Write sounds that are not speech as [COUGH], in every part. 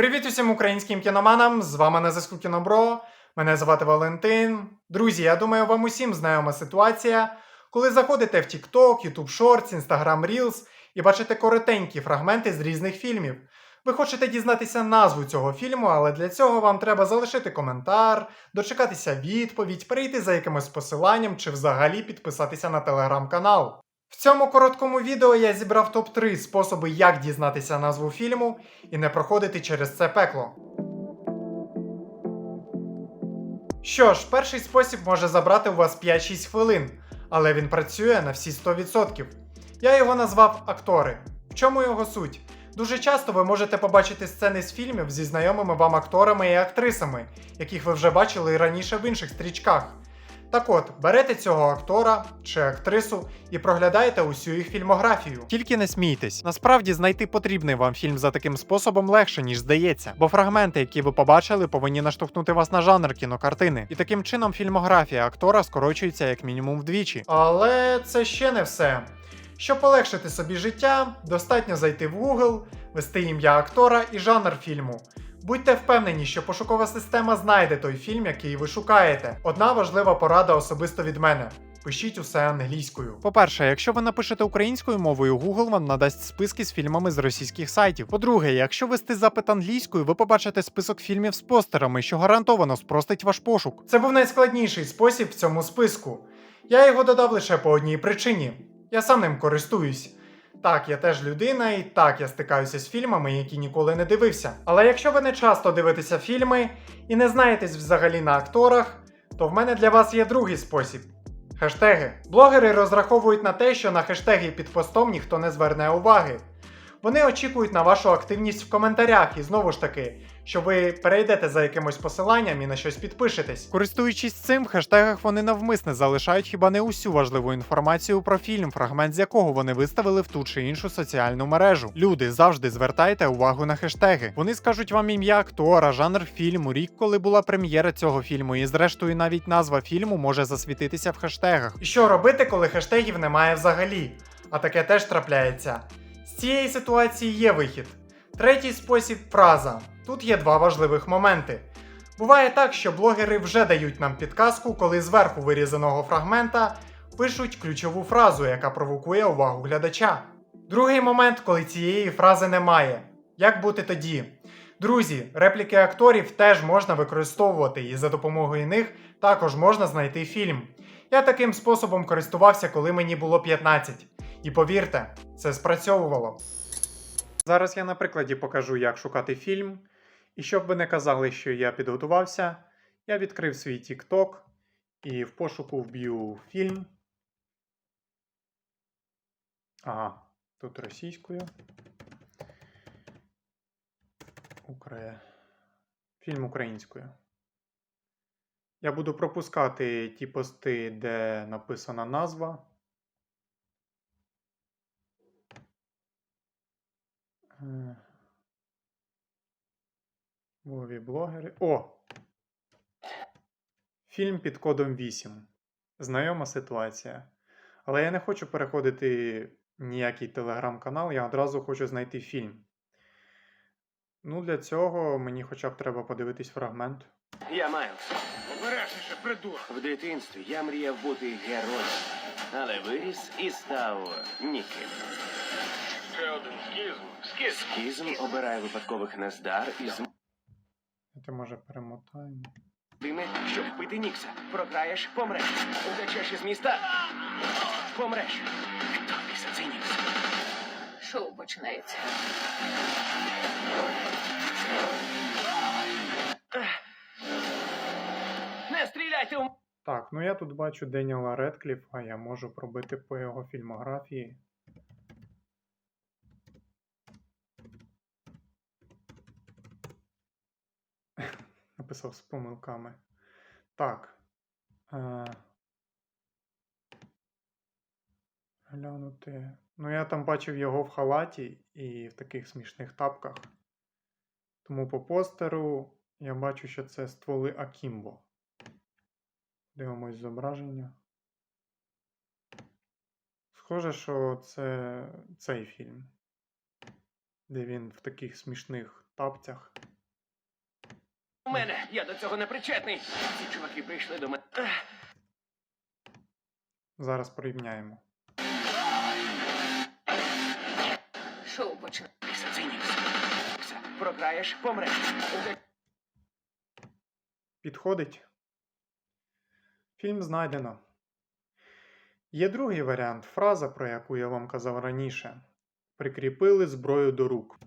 Привіт усім українським кіноманам! З вами на зв'язку Кінобро. Мене звати Валентин. Друзі, я думаю, вам усім знайома ситуація, коли заходите в TikTok, YouTube Shorts, Instagram Reels і бачите коротенькі фрагменти з різних фільмів. Ви хочете дізнатися назву цього фільму, але для цього вам треба залишити коментар, дочекатися відповідь, перейти за якимось посиланням чи взагалі підписатися на телеграм-канал. В цьому короткому відео я зібрав топ-3 способи, як дізнатися назву фільму і не проходити через це пекло. Що ж, перший спосіб може забрати у вас 5-6 хвилин, але він працює на всі 100%. Я його назвав актори. В чому його суть? Дуже часто ви можете побачити сцени з фільмів зі знайомими вам акторами і актрисами, яких ви вже бачили і раніше в інших стрічках. Так от, берете цього актора чи актрису і проглядаєте усю їх фільмографію. Тільки не смійтесь. Насправді знайти потрібний вам фільм за таким способом легше, ніж здається, бо фрагменти, які ви побачили, повинні наштовхнути вас на жанр кінокартини. І таким чином фільмографія актора скорочується як мінімум вдвічі. Але це ще не все. Щоб полегшити собі життя, достатньо зайти в Google, ввести ім'я актора і жанр фільму. Будьте впевнені, що пошукова система знайде той фільм, який ви шукаєте. Одна важлива порада особисто від мене. Пишіть усе англійською. По-перше, якщо ви напишете українською мовою, Google вам надасть списки з фільмами з російських сайтів. По-друге, якщо вести запит англійською, ви побачите список фільмів з постерами, що гарантовано спростить ваш пошук. Це був найскладніший спосіб в цьому списку. Я його додав лише по одній причині. Я сам ним користуюсь. Так, я теж людина, і так я стикаюся з фільмами, які ніколи не дивився. Але якщо ви не часто дивитеся фільми і не знаєтесь взагалі на акторах, то в мене для вас є другий спосіб. Хештеги. Блогери розраховують на те, що на хештеги під постом ніхто не зверне уваги. Вони очікують на вашу активність в коментарях і знову ж таки, що ви перейдете за якимось посиланням і на щось підпишетесь. Користуючись цим, в хештегах вони навмисне залишають хіба не усю важливу інформацію про фільм, фрагмент з якого вони виставили в ту чи іншу соціальну мережу. Люди завжди звертайте увагу на хештеги. Вони скажуть вам ім'я актора, жанр фільму, рік, коли була прем'єра цього фільму, і зрештою навіть назва фільму може засвітитися в хештегах. І що робити, коли хештегів немає взагалі? А таке теж трапляється. Цієї ситуації є вихід. Третій спосіб фраза. Тут є два важливих моменти. Буває так, що блогери вже дають нам підказку, коли зверху вирізаного фрагмента пишуть ключову фразу, яка провокує увагу глядача. Другий момент, коли цієї фрази немає. Як бути тоді? Друзі, репліки акторів теж можна використовувати, і за допомогою них також можна знайти фільм. Я таким способом користувався, коли мені було 15. І повірте, це спрацьовувало. Зараз я на прикладі покажу, як шукати фільм. І щоб ви не казали, що я підготувався, я відкрив свій TikTok і в пошуку вб'ю фільм. Ага, тут російською. Укра... Фільм українською. Я буду пропускати ті пости, де написана назва. Вові блогери. О! Фільм під кодом 8. Знайома ситуація. Але я не хочу переходити ніякий телеграм-канал, я одразу хочу знайти фільм. Ну, для цього мені хоча б треба подивитись фрагмент. Я Майлз. Обережніше, придурок. В дитинстві я мріяв бути героєм, але виріс і став ніким. Ще один скізм. Скізм. Скізм обирає випадкових нездар із Це може перемотаємо. людини, щоб вбити Нікса. Програєш, помреш. Втечеш із міста. Помреш. Хто? Шоу починається. Не стріляйте у Так, ну я тут бачу Деніела Редкліфа, я можу пробити по його фільмографії. [LAUGHS] Написав з помилками. Так. Е... Глянути. Ну, я там бачив його в халаті і в таких смішних тапках. Тому по постеру я бачу, що це стволи Акімбо. Дивимось зображення. Схоже, що це цей фільм, де він в таких смішних тапцях. У мене, я до цього не причетний. Ці чуваки прийшли до мене. Зараз порівняємо. Шоу починається. Програєш, помреш. Підходить. Фільм знайдено. Є другий варіант фраза, про яку я вам казав раніше. Прикріпили зброю до рук.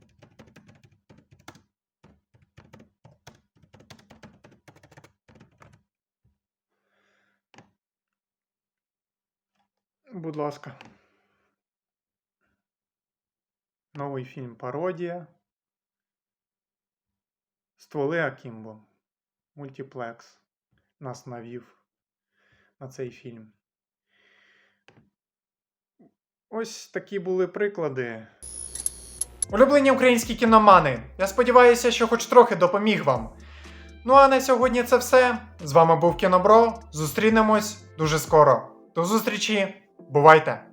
Будь ласка. Новий фільм Пародія. Стволи Акімбо. Мультиплекс нас навів на цей фільм. Ось такі були приклади. Улюблені українські кіномани. Я сподіваюся, що хоч трохи допоміг вам. Ну а на сьогодні це все. З вами був Кінобро. Зустрінемось дуже скоро. До зустрічі. Бувайте!